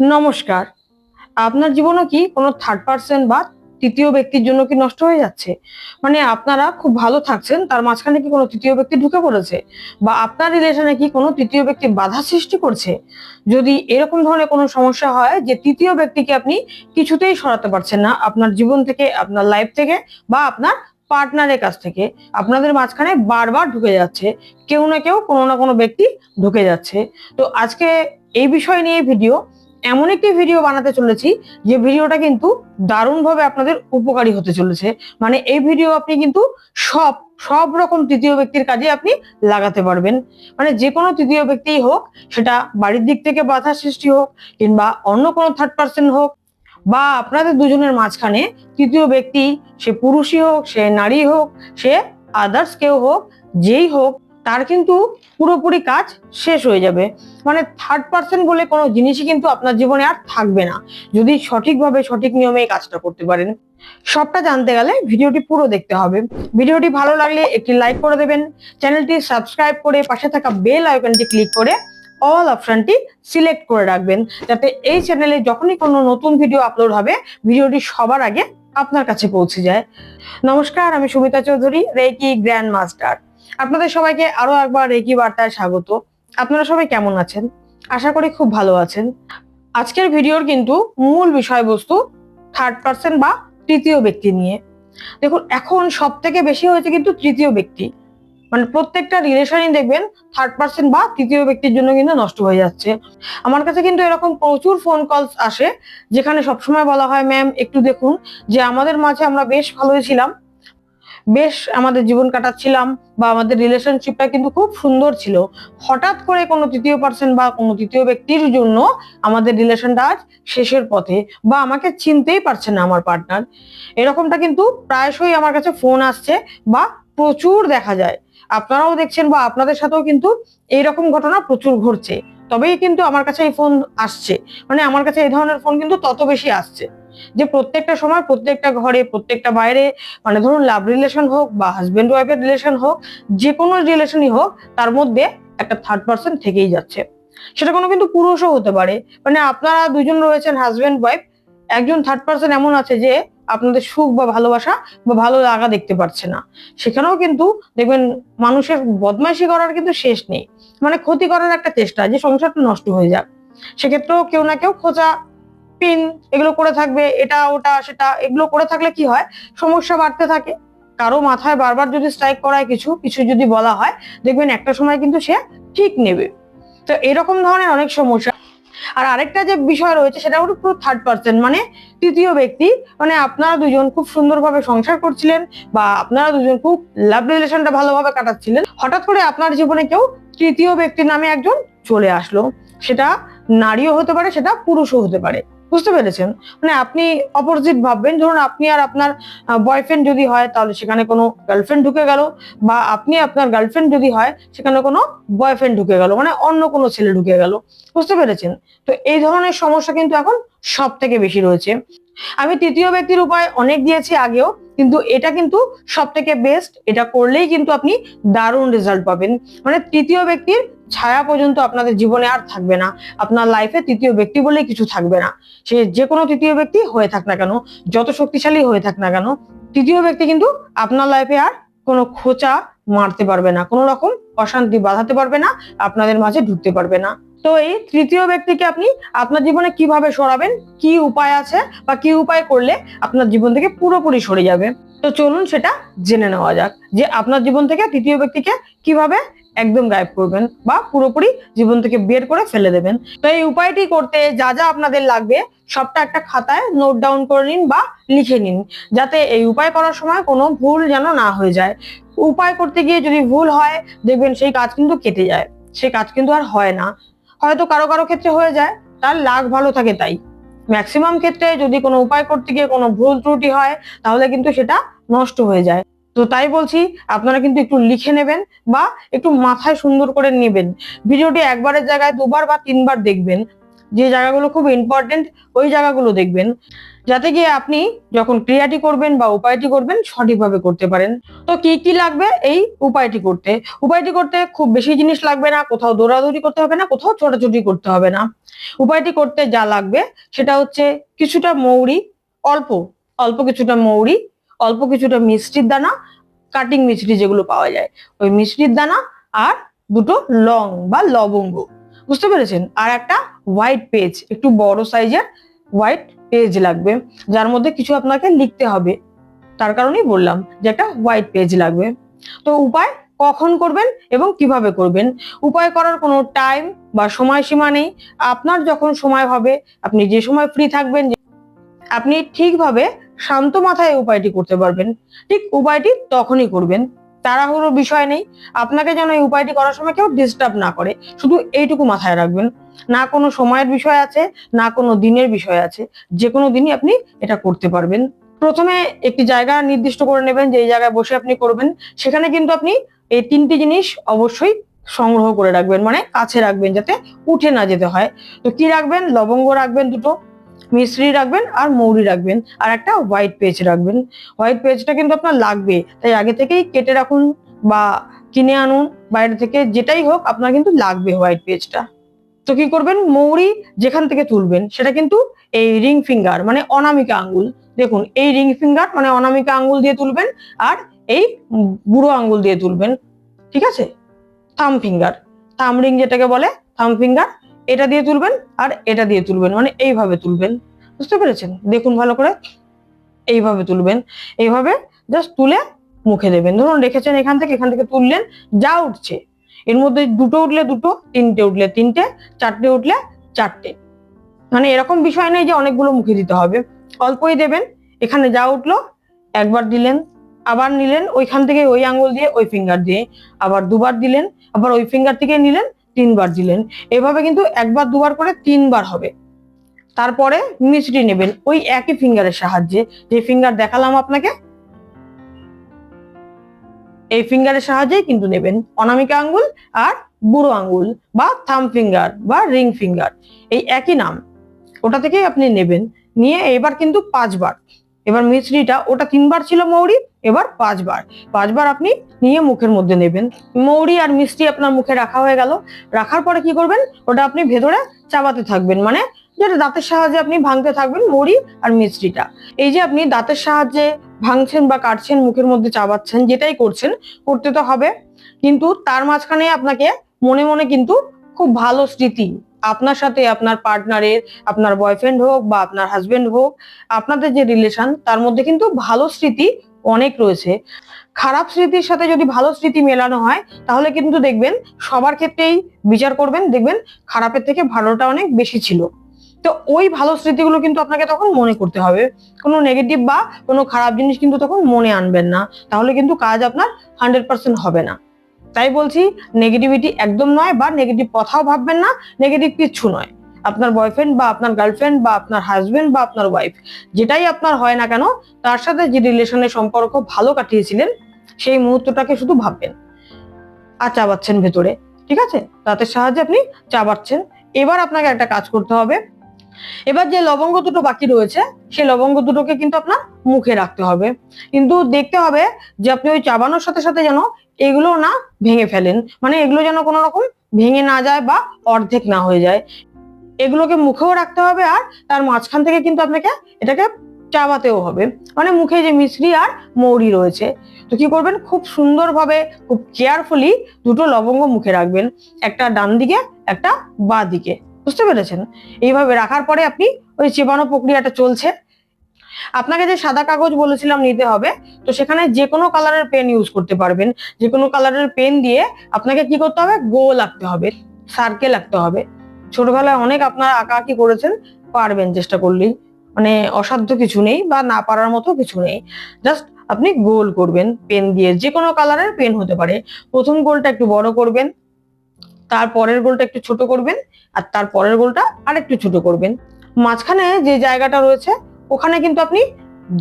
নমস্কার। আপনার জীবনও কি কোনো থার্ড পার্সন বা তৃতীয় ব্যক্তির জন্য কি নষ্ট হয়ে যাচ্ছে? মানে আপনারা খুব ভালো থাকছেন, তার মাঝখানে কি কোনো তৃতীয় ব্যক্তি ঢুকে পড়েছে? বা আপনার রিলেশনে কি কোনো তৃতীয় ব্যক্তি বাধা সৃষ্টি করছে? যদি এরকম ধরনের কোনো সমস্যা হয় যে তৃতীয় ব্যক্তিকে আপনি কিছুতেই সরাতে পারছেন না আপনার জীবন থেকে, আপনার লাইফ থেকে বা আপনার পার্টনারের কাছ থেকে, আপনাদের মাঝখানে বারবার ঢুকে যাচ্ছে, কেউ না কেউ কোনো না কোনো ব্যক্তি ঢুকে যাচ্ছে। তো আজকে এই বিষয় নিয়ে ভিডিও এমন একটি ভিডিও বানাতে চলেছি, যে ভিডিওটা কিন্তু দারুণভাবে আপনাদের উপকারী হতে চলেছে। মানে এই ভিডিও আপনি কিন্তু সব সব রকম তৃতীয় ব্যক্তির কাজে আপনি লাগাতে পারবেন। মানে যে কোনো তৃতীয় ব্যক্তিই হোক, সেটা বাড়ির দিক থেকে বাধা সৃষ্টি হোক, কিংবা অন্য কোনো থার্ড পার্সন হোক, বা আপনাদের দুজনের মাঝখানে তৃতীয় ব্যক্তি, সে পুরুষই হোক, সে নারী হোক, সে আদার্স কেউ হোক, যেই হোক তার কিন্তু পুরোপুরি কাজ শেষ হয়ে যাবে। মানে থার্ড পার্সন বলে কোনো জিনিসই কিন্তু আপনার জীবনে আর থাকবে না। যদি সঠিকভাবে, সঠিক নিয়মে কাজটা করতে পারেন। সবটা জানতে গেলে ভিডিওটি পুরো দেখতে হবে। ভিডিওটি ভালো লাগলে একটি লাইক করে দেবেন। চ্যানেলটি সাবস্ক্রাইব করে পাশে থাকা বেল আইকনটি ক্লিক করে অল অপশনটি সিলেক্ট করে রাখবেন। যাতে এই চ্যানেলে যখনই কোনো নতুন ভিডিও আপলোড হবে, ভিডিওটি সবার আগে আপনার কাছে পৌঁছে যায়। নমস্কার, আমি Sumita Chowdhury reiki grand master আপনাদের সবাইকে আরও একবার রেকি বার্তায় স্বাগত। আপনারা সবাই কেমন আছেন? আশা করি খুব ভালো আছেন। আজকের ভিডিওর কিন্তু মূল বিষয়বস্তু থার্ড পার্সন বা তৃতীয় ব্যক্তি নিয়ে। দেখুন, এখন সব থেকে বেশি হয়েছে কিন্তু তৃতীয় ব্যক্তি। মানে প্রত্যেকটা রিলেশনই দেখবেন থার্ড পার্সন বা তৃতীয় ব্যক্তির জন্য কিন্তু নষ্ট হয়ে যাচ্ছে। আমার কাছে কিন্তু এরকম প্রচুর ফোন কলস আসে, যেখানে সবসময় বলা হয় ম্যাম একটু দেখুন। যে আমাদের মাঝে আমরা বেশ ভালোই ছিলাম। বেশ আমাদের জীবন কাটাচ্ছিলাম বা আমাদের রিলেশনশিপটা কিন্তু খুব সুন্দর ছিল। হঠাৎ করে কোনো তৃতীয় পার্সন বা কোনো তৃতীয় ব্যক্তির জন্য আমাদের রিলেশনটা আজ শেষের পথে বা আমাকে চিনতেই পারছে না আমার পার্টনার এরকমটা কিন্তু প্রায়শই আমার কাছে ফোন আসছে বা প্রচুর দেখা যায়। আপনারাও দেখছেন বা আপনাদের সাথেও কিন্তু এইরকম ঘটনা প্রচুর ঘটছে। তবেই কিন্তু আমার কাছে এই ফোন আসছে। মানে আমার কাছে এই ধরনের ফোন কিন্তু তত বেশি আসছে। যে প্রত্যেকটা সময় প্রত্যেকটা ঘরে, প্রত্যেকটা বাইরে মানে ধরুন লাভ রিলেশন হোক বা হাজবেন্ড ওয়াইফের রিলেশন হোক, যে কোনো রিলেশনই হোক, তার মধ্যে একটা থার্ড পার্সন থেকেই যাচ্ছে। সেটা কোনো কিন্তু পুরুষও হতে পারে। মানে আপনারা দুজন রয়েছেন হাজবেন্ড ওয়াইফ একজন থার্ড পার্সন এমন আছে যে আপনাদের সুখ বা ভালোবাসা বা ভালো লাগা দেখতে পারছে না। সেখানেও কিন্তু দেখবেন মানুষের বদমাইশি করার কিন্তু শেষ নেই। মানে ক্ষতি করার একটা চেষ্টা, যে সংসারটা নষ্ট হয়ে যাক। সেক্ষেত্রেও কেউ না কেউ খোঁচা পিন এগুলো করে থাকবে, এটা, ওটা, সেটা, এগুলো করে থাকলে কি হয়? সমস্যা বাড়তে থাকে। কারও মাথায় বারবার যদি স্ট্রাইক করায় কিছু কিছু যদি বলা হয়, দেখবেন একটা সময় কিন্তু সে ঠিক নেবে। তো এরকম ধরনের অনেক সমস্যা। আর আরেকটা যে বিষয় রয়েছে, সেটা হলো পুরো থার্ড পার্সন মানে তৃতীয় ব্যক্তি মানে আপনারা দুজন খুব সুন্দরভাবে সংসার করছিলেন, বা আপনারা দুজন খুব লাভ রিলেশনটা ভালোভাবে কাটাচ্ছিলেন। হঠাৎ করে আপনার জীবনে কেউ তৃতীয় ব্যক্তির নামে একজন চলে আসলো। সেটা নারীও হতে পারে, সেটা পুরুষও হতে পারে। বুঝতে পেরেছেন? মানে আপনি অপোজিট ভাববেন, ধরুন আপনি আর আপনার বয়ফ্রেন্ড যদি হয়, তাহলে সেখানে কোনো গার্লফ্রেন্ড ঢুকে গেল, বা আপনি আপনার গার্লফ্রেন্ড যদি হয়, সেখানে কোনো বয়ফ্রেন্ড ঢুকে গেল মানে অন্য কোনো ছেলে ঢুকে গেল। বুঝতে পেরেছেন? তো এই ধরনের সমস্যা কিন্তু এখন সব থেকে বেশি রয়েছে। আমি তৃতীয় ব্যক্তির উপায় অনেক দিয়েছি আগেও, কিন্তু এটা কিন্তু সব থেকে বেস্ট এটা করলেই কিন্তু আপনি দারুণ রেজাল্ট পাবেন। মানে তৃতীয় ব্যক্তির ছায়া পর্যন্ত আপনাদের জীবনে আর থাকবে না। আপনার লাইফে তৃতীয় ব্যক্তি বলেই কিছু থাকবে না। সে যে কোনো তৃতীয় ব্যক্তি হয়ে থাক না কেন, যত শক্তিশালী হয়ে থাক না কেন, তৃতীয় ব্যক্তি কিন্তু আপনার লাইফে আর কোনো খোঁচা মারতে পারবে না, কোনো রকম অশান্তি বাঁধাতে পারবে না, আপনাদের মাঝে ঢুকতে পারবে না। তো এই তৃতীয় ব্যক্তিকে আপনি আপনার জীবনে কীভাবে সরাবেন, কি উপায় আছে বা কি উপায় করলে আপনার জীবন থেকে পুরোপুরি সরে যাবে? তো চলুন সেটা জেনে নেওয়া যাক যে আপনার জীবন থেকে তৃতীয় ব্যক্তিকে কীভাবে একদম গায়েব করবেন বা পুরোপুরি জীবন থেকে বের করে ফেলে দেবেন। তো এই উপায়টি করতে যা যা আপনাদের লাগবে, সবটা একটা খাতায় নোট ডাউন করে নিন বা লিখে নিন, যাতে এই উপায় করার সময় কোনো ভুল যেন না হয়ে যায়। উপায় করতে গিয়ে যদি ভুল হয়, দেখবেন সেই কাজ কিন্তু কেটে যায় সেই কাজ কিন্তু আর হয় না। হয়তো কারও কারও ক্ষেত্রে হয়ে যায়, তার লাগ ভালো থাকে তাই। ম্যাক্সিমাম ক্ষেত্রে যদি কোনো উপায় করতে গিয়ে কোনো ভুল ত্রুটি হয়, তাহলে কিন্তু সেটা নষ্ট হয়ে যায়। তো তাই বলছি, আপনারা কিন্তু একটু লিখে নেবেন বা একটু মাথায় সুন্দর করে নেবেন। ভিডিওটি একবারের জায়গায় দুবার বা তিনবার দেখবেন। যে জায়গাগুলো খুব ইম্পর্টেন্ট ওই জায়গাগুলো দেখবেন। যাতে গিয়ে আপনি যখন ক্রিয়াটি করবেন বা উপায়টি করবেন, সঠিকভাবে করতে পারেন। তো কি কি লাগবে এই উপায়টি করতে? উপায়টি করতে খুব বেশি জিনিস লাগবে না, কোথাও দৌড়াদৌড়ি করতে হবে না, কোথাও ছোটাছুটি করতে হবে না। উপায়টি করতে যা লাগবে, সেটা হচ্ছে কিছুটা মৌরি, অল্প অল্প কিছুটা মৌরি অল্প কিছুটা মিষ্টির দানা কাটিং মিষ্টি যেগুলো পাওয়া যায়। ওই মিষ্টির দানা আর দুটো লং বা লবঙ্গ। বুঝতে পেরেছেন? আর একটা হোয়াইট পেজ একটু বড় সাইজের হোয়াইট পেজ লাগবে, যার মধ্যে কিছু আপনাকে লিখতে হবে। তার কারণেই বললাম যে একটা হোয়াইট পেজ লাগবে। তো উপায় কখন করবেন এবং কীভাবে করবেন? উপায় করার কোনো টাইম বা সময়সীমা নেই। আপনার যখন সময় হবে, আপনি যে সময় ফ্রি থাকবেন আপনি ঠিকভাবে শান্ত মাথায় উপায়টি করতে পারবেন। ঠিক উপায়টি তখনই করবেন। তাড়াহুড়ো বিষয় নেই। আপনাকে যেন এই উপায়টি করার সময় কেউ ডিস্টার্ব না করে। শুধু এইটুকু মাথায় রাখবেন। না কোনো সময়ের বিষয় আছে, না কোনো দিনের বিষয় আছে। যে কোনো দিনই আপনি এটা করতে পারবেন। প্রথমে একটি জায়গা নির্দিষ্ট করে নেবেন যে জায়গায় বসে আপনি করবেন। সেখানে কিন্তু আপনি এই তিনটি জিনিস অবশ্যই সংগ্রহ করে রাখবেন। মানে কাছে রাখবেন যাতে উঠে না যেতে হয়। তো কি রাখবেন? লবঙ্গ রাখবেন দুটো। মিশ্রি রাখবেন আর মৌরি রাখবেন। আর একটা হোয়াইট পেজ রাখবেন। হোয়াইট পেজটা কিন্তু আপনার লাগবে। তাই আগে থেকেই কেটে রাখুন বা কিনে আনুন। বাইরে থেকে যেটাই হোক আপনার কিন্তু লাগবে হোয়াইট পেজটা তো কি করবেন? মৌরি যেখান থেকে তুলবেন, সেটা কিন্তু এই রিং ফিঙ্গার মানে অনামিকা আঙ্গুল। দেখুন, এই রিং ফিঙ্গার মানে অনামিকা আঙ্গুল দিয়ে তুলবেন আর এই বুড়ো আঙ্গুল দিয়ে তুলবেন। ঠিক আছে? থাম ফিঙ্গার থাম রিং যেটাকে বলে থাম ফিঙ্গার এটা দিয়ে তুলবেন আর এটা দিয়ে তুলবেন মানে এইভাবে তুলবেন। বুঝতে পেরেছেন? দেখুন ভালো করে। এইভাবে তুলবেন। এইভাবে জাস্ট তুলে মুখে দেবেন। ধরুন রেখেছেন এখান থেকে এখান থেকে তুললেন, যা উঠছে। এর মধ্যে দুটো উঠলে দুটো, তিনটে উঠলে তিনটে, চারটে উঠলে চারটে। মানে এরকম বিষয় নেই যে অনেকগুলো মুখে দিতে হবে। অল্পই দেবেন, এখানে যা উঠল, একবার দিলেন, আবার নিলেন, ওইখান থেকে ওই আঙ্গুল দিয়ে, ওই ফিঙ্গার দিয়ে। আবার দুবার দিলেন, আবার ওই ফিঙ্গার থেকে নিলেন তিনবার দিলেন। এভাবে কিন্তু একবার, দুবার করে তিনবার হবে। তারপরে মিষ্টি নেবেন ওই একই ফিঙ্গারের সাহায্যে। যে ফিঙ্গার দেখালাম আপনাকে, এই ফিঙ্গারের সাহায্যেই কিন্তু নেবেন। অনামিকা আঙ্গুল আর বুড়ো আঙ্গুল বা থাম ফিঙ্গার বা রিং ফিঙ্গার। এই একই নাম, ওটা থেকেই আপনি নেবেন। নিয়ে এবার কিন্তু পাঁচবার। এবার মিশ্রিটা ওটা তিনবার ছিল মৌরি, এবার পাঁচবার। পাঁচবার আপনি নিয়ে মুখের মধ্যে নেবেন। মৌরি আর মিষ্টি আপনার মুখে রাখা হয়ে গেল। রাখার পরে কি করবেন? ওটা আপনি ভেতরে চাবাতে থাকবেন। মানে যেটা দাঁতের সাহায্যে আপনি ভাঙতে থাকবেন, মৌরি আর মিষ্টিটা এই যে আপনি দাঁতের সাহায্যে ভাঙছেন বা কাটছেন, মুখের মধ্যে চাবাচ্ছেন, যেটাই করছেন, করতে তো হবে। কিন্তু তার মাঝখানে আপনাকে মনে মনে কিন্তু খুব ভালো স্মৃতি আপনার সাথে আপনার পার্টনারের আপনার বয়ফ্রেন্ড হোক বা আপনার হাজবেন্ড হোক, আপনাদের যে রিলেশন তার মধ্যে কিন্তু ভালো স্মৃতি অনেক রয়েছে। খারাপ স্মৃতির সাথে যদি ভালো স্মৃতি মেলানো হয়, তাহলে কিন্তু দেখবেন সবার ক্ষেত্রেই বিচার করবেন, দেখবেন খারাপের থেকে ভালোটা অনেক বেশি ছিল। তো ওই ভালো স্মৃতিগুলো কিন্তু আপনাকে তখন মনে করতে হবে। কোনো নেগেটিভ বা কোনো খারাপ জিনিস কিন্তু তখন মনে আনবেন না। তাহলে কিন্তু কাজ আপনার হান্ড্রেড পার্সেন্ট হবে না। তাই বলছি নেগেটিভিটি একদম নয় বা নেগেটিভ কথাও ভাববেন না নেগেটিভ কিচ্ছু নয়। আপনার বয়ফ্রেন্ড বা আপনার গার্লফ্রেন্ড বা আপনার হাজবেন্ড বা আপনার ওয়াইফ যেটাই আপনার হয় না কেন, তার সাথে যে রিলেশনের সম্পর্ক ভালো কাটিয়েছিলেন, সেই মুহূর্তটাকে শুধু ভাববেন। আর চাবাচ্ছেন ভেতরে, ঠিক আছে? তাতে সাহায্যে আপনি চাবাচ্ছেন এবার আপনাকে একটা কাজ করতে হবে। এবার যে লবঙ্গ দুটো বাকি রয়েছে, সেই লবঙ্গ দুটোকে কিন্তু আপনার মুখে রাখতে হবে। কিন্তু দেখতে হবে যে আপনি ওই চাবানোর সাথে সাথে যেন এগুলো না ভেঙে ফেলেন। মানে এগুলো যেন কোনো রকম ভেঙে না যায় বা অর্ধেক না হয়ে যায়। এগুলোকে মুখেও রাখতে হবে আর তার মাঝখান থেকে কিন্তু আপনাকে এটাকে চাবাতেও হবে। মানে মুখে যে মিশ্রি আর মৌরি রয়েছে। তো কি করবেন? খুব সুন্দরভাবে, খুব কেয়ারফুলি দুটো লবঙ্গ মুখে রাখবেন। একটা ডান দিকে, একটা বাঁ দিকে। বুঝতে পেরেছেন? এইভাবে রাখার পরে আপনি ওই চেবানো প্রক্রিয়াটা চলছে। আপনাকে যে সাদা কাগজ বলেছিলাম নিতে হবে, তো সেখানে যে কোনো কালারের পেন ইউজ করতে পারবেন। যে কোনো কালারের পেন দিয়ে আপনাকে কি করতে হবে? গোল আঁকতে হবে সার্কেল আঁকতে হবে। ছোটবেলায় অনেক আপনারা আঁকাআঁকি করেছেন, পারবেন চেষ্টা করলেই। মানে অসাধ্য কিছু নেই বা না পারার মতো কিছু নেই। জাস্ট আপনি গোল করবেন, পেন দিয়ে যে কোনো কালারের পেন হতে পারে। প্রথম গোলটা একটু বড় করবেন তার পরের গোলটা একটু ছোট করবেন আর তার পরের গোলটা আর একটু ছোট করবেন। মাঝখানে যে জায়গাটা রয়েছে, ওখানে কিন্তু আপনি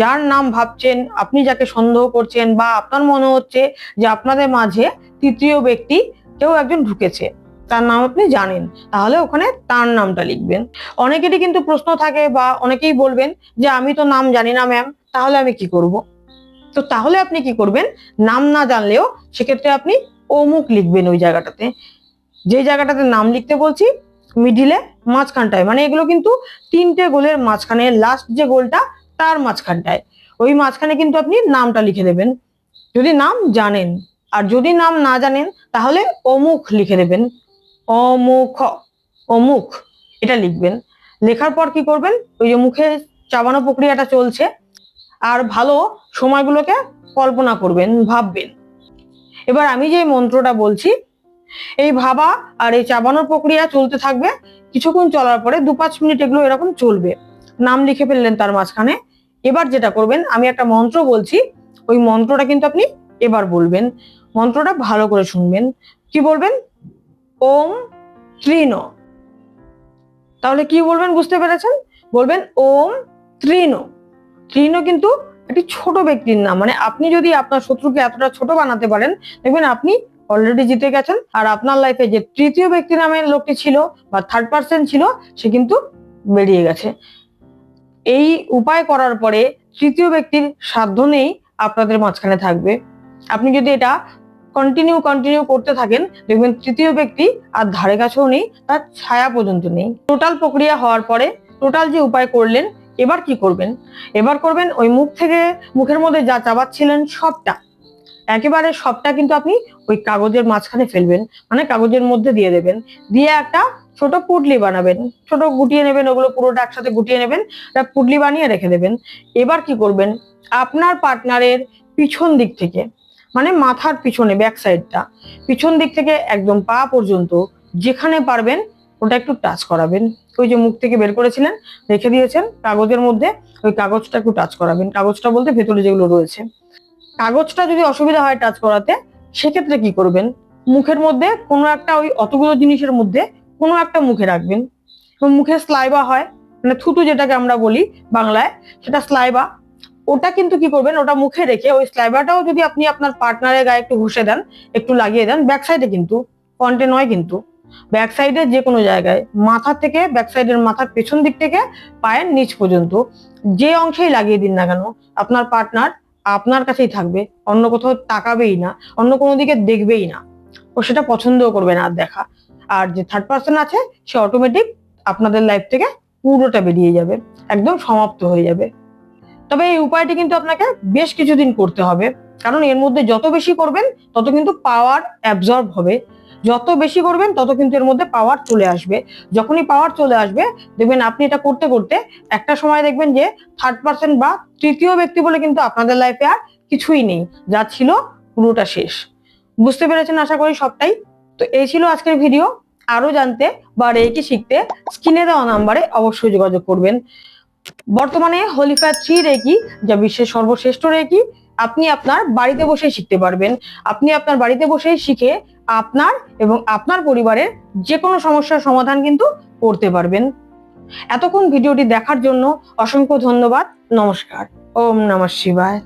যার নাম ভাবছেন, আপনি যাকে সন্দেহ করছেন বা আপনার মনে হচ্ছে যে আপনাদের মাঝে তৃতীয় ব্যক্তি কেউ একজন ঢুকেছে, তার নাম আপনি জানেন, তাহলে ওখানে তার নামটা লিখবেন। অনেকেরই কিন্তু প্রশ্ন থাকে বা অনেকেই বলবেন যে, আমি তো নাম জানি না ম্যাম তাহলে আমি কি করব? তো তাহলে আপনি কি করবেন? নাম না জানলেও সেক্ষেত্রে আপনি অমুক লিখবেন ওই জায়গাটাতে। যে জায়গাটাতে নাম লিখতে বলছি মিডিলে মাঝখানটায়। মানে এগুলো কিন্তু তিনটে গোলের মাঝখানে লাস্ট যে গোলটা, তার মাঝখানটায়। ওই মাঝখানে কিন্তু আপনি নামটা লিখে দেবেন। যদি নাম জানেন, আর যদি নাম না জানেন, তাহলে অমুক লিখে দেবেন। অমুখ অমুখ, এটা লিখবেন। লেখার পর কি করবেন? ওই যে মুখে চাবানো প্রক্রিয়াটা চলছে, আর ভালো সময়গুলোকে কল্পনা করবেন, ভাববেন। এবার আমি যে মন্ত্রটা বলছি এই ভাবা আর এই চাবানোর প্রক্রিয়া চলতে থাকবে। কিছুক্ষণ চলার পরে দু পাঁচ মিনিট এগুলো এরকম চলবে। নাম লিখে ফেললেন তার মাঝখানে। এবার যেটা করবেন, আমি একটা মন্ত্র বলছি। ওই মন্ত্রটা কিন্তু আপনি এবার বলবেন। মন্ত্রটা ভালো করে শুনবেন। কি বলবেন? ওম তৃণ তাহলে কি বলবেন বুঝতে পেরেছেন? বলবেন ওম তৃণ তৃণ কিন্তু একটি ছোট ব্যক্তির নাম। মানে আপনি যদি আপনার শত্রুকে এতটা ছোট বানাতে পারেন, দেখবেন আপনি অলরেডি জিতে গেছেন। আর আপনার লাইফে যে তৃতীয় ব্যক্তি নামের লোকটি ছিল বা থার্ড পার্সন ছিল, সে কিন্তু বেরিয়ে গেছে। এই উপায় করার পরে তৃতীয় ব্যক্তির সাধ্য নেই আপনাদের মাঝখানে থাকবে। আপনি যদি এটা কন্টিনিউ কন্টিনিউ করতে থাকেন, দেখবেন তৃতীয় ব্যক্তি আর ধারে কাছেও নেই, তার ছায়া পর্যন্ত নেই। টোটাল প্রক্রিয়া হওয়ার পরে টোটাল যে উপায় করলেন, এবার কি করবেন? এবার করবেন ওই মুখ থেকে, মুখের মধ্যে যা চাবাচ্ছিলেন সবটা। একেবারে সবটা কিন্তু আপনি ওই কাগজের মাঝখানে ফেলবেন মানে কাগজের মধ্যে দিয়ে দেবেন। দিয়ে একটা ছোট পুটলি বানাবেন, ছোট গুটিয়ে নেবেন, ওগুলো পুরোটা একসাথে গুটিয়ে নেবেন, একটা পুটলি বানিয়ে রেখে দেবেন। এবার কি করবেন? আপনার পার্টনারের পিছন দিক থেকে মানে মাথার পিছনে, ব্যাক সাইডটা, পিছন দিক থেকে একদম পা পর্যন্ত যেখানে পারবেন, ওটা একটু টাচ করাবেন। ওই যে মুখ থেকে বের করেছিলেন, রেখে দিয়েছেন, কাগজের মধ্যে ওই কাগজটা একটু টাচ করাবেন। কাগজটা বলতে ভেতরে যেগুলো রয়েছে। কাগজটা যদি অসুবিধা হয় টাচ করাতে, সেক্ষেত্রে কি করবেন? মুখের মধ্যে কোনো একটা ওই অতগুলো জিনিসের মধ্যে কোনো একটা মুখে রাখবেন। এবং মুখে স্লাইবা হয় মানে থুতু যেটাকে আমরা বলি বাংলায়, সেটা স্লাইবা ওটা কিন্তু কি করবেন? ওটা মুখে রেখে ওই স্লাইবাটাও যদি আপনি আপনার পার্টনারের গায়ে একটু ঘষে দেন, একটু লাগিয়ে দেন ব্যাক সাইডে কিন্তু ফ্রন্টে নয় কিন্তু ব্যাক সাইডে যে কোনো জায়গায়, মাথা থেকে ব্যাক সাইডের মাথার পেছন দিক থেকে, পায়ের নিচ পর্যন্ত, যে অংশেই লাগিয়ে দিন না কেন, আপনার পার্টনার আপনার কাছেই থাকবে, অন্য কোথাও তাকাবেই না, অন্য কোনো দিকে দেখবেই না। ও সেটা পছন্দও করবে না আর দেখা। আর যে থার্ড পার্সন আছে, সে অটোমেটিক আপনাদের লাইফ থেকে পুরোটা বেরিয়ে যাবে, একদম সমাপ্ত হয়ে যাবে। তবে এই উপায়টি কিন্তু আপনাকে বেশ কিছুদিন করতে হবে, কারণ এর মধ্যে যত বেশি করবেন, তত কিন্তু পাওয়ার অ্যাবজর্ব হবে। যত বেশি করবেন, তত কিন্তু এর মধ্যে পাওয়ার চলে আসবে। যখনই পাওয়ার চলে আসবে, দেখবেন আপনি এটা করতে করতে একটা সময় দেখবেন যে থার্ড পার্সন বা তৃতীয় ব্যক্তি বলে কিন্তু আপনাদের লাইফে আর কিছুই নেই। যা ছিল পুরোটা শেষ। বুঝতে পেরেছেন? আশা করি সবটাই। তো এই ছিল আজকের ভিডিও আরও জানতে বা রেকি শিখতে স্ক্রিনে দেওয়া নাম্বারে অবশ্যই যোগাযোগ করবেন। বর্তমানে হলিফা থ্রি রেকি যা বিশ্বের সর্বশ্রেষ্ঠ রেকি আপনি আপনার বাড়িতে বসেই শিখতে পারবেন। আপনি আপনার বাড়িতে বসেই শিখে আপনার এবং আপনার পরিবারের যে কোনো সমস্যার সমাধান কিন্তু করতে পারবেন। এতক্ষণ ভিডিওটি দেখার জন্য অসংখ্য ধন্যবাদ। নমস্কার। ওম নমঃ শিবায়।